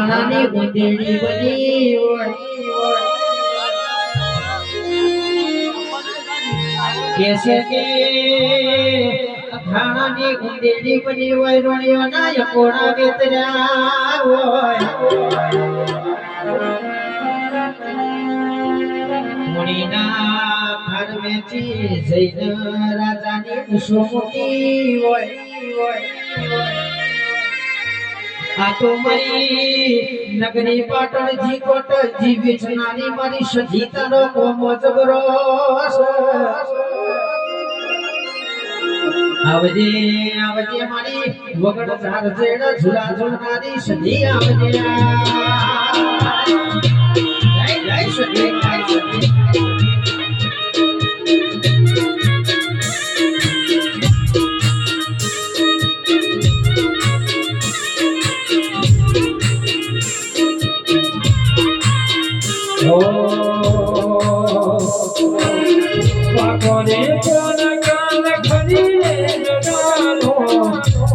નાની ગુંદેડી બની કેસે કે ખાણાની ગુંદેડી બની હોય રોણિયોના યકોડા વેતર્યા હોય. જઈને રાજાની ઉસો મોટી હોય. આ તો મારી, નગરી પાટણ જી કોટ જી વેચનારી મારી સજીતાનો કોમો જબરો. આવજે આવજે મારી વગડ ઝાડ જેડ, ઝુલા ઝુલનારી સજી આવજે જય જય સજી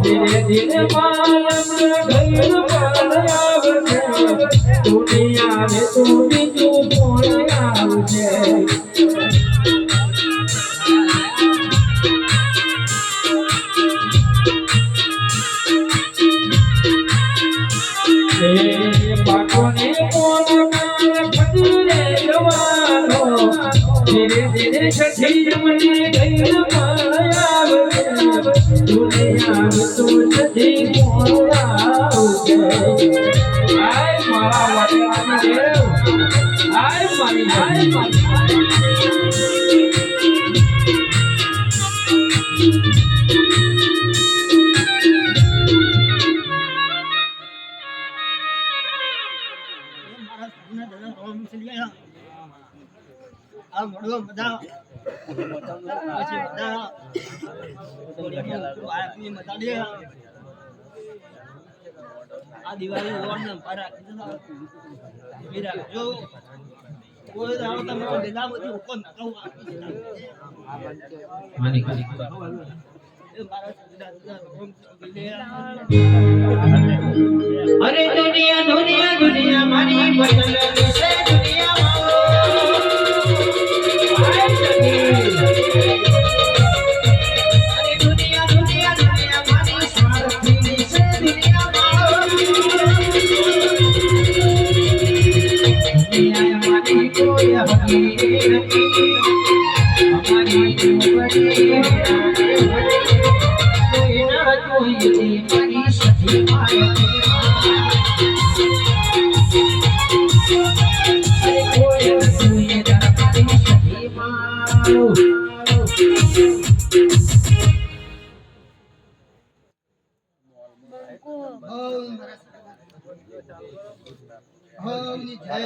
ધીરે ધીરે માલમ ઘર પર આવશે દુનિયા ને તું સખી મને ઘર પર દુનિયા તું સખી આય મારા વડવાની દેવ આય મારી આય મારી આ મળો બધા. બધા આ દિવાળી જો તમે લીલા બધી રોમ લે. અરે દુનિયા દુનિયા દુનિયા, મારી જોઈએ મારી સખી મારી હવની જય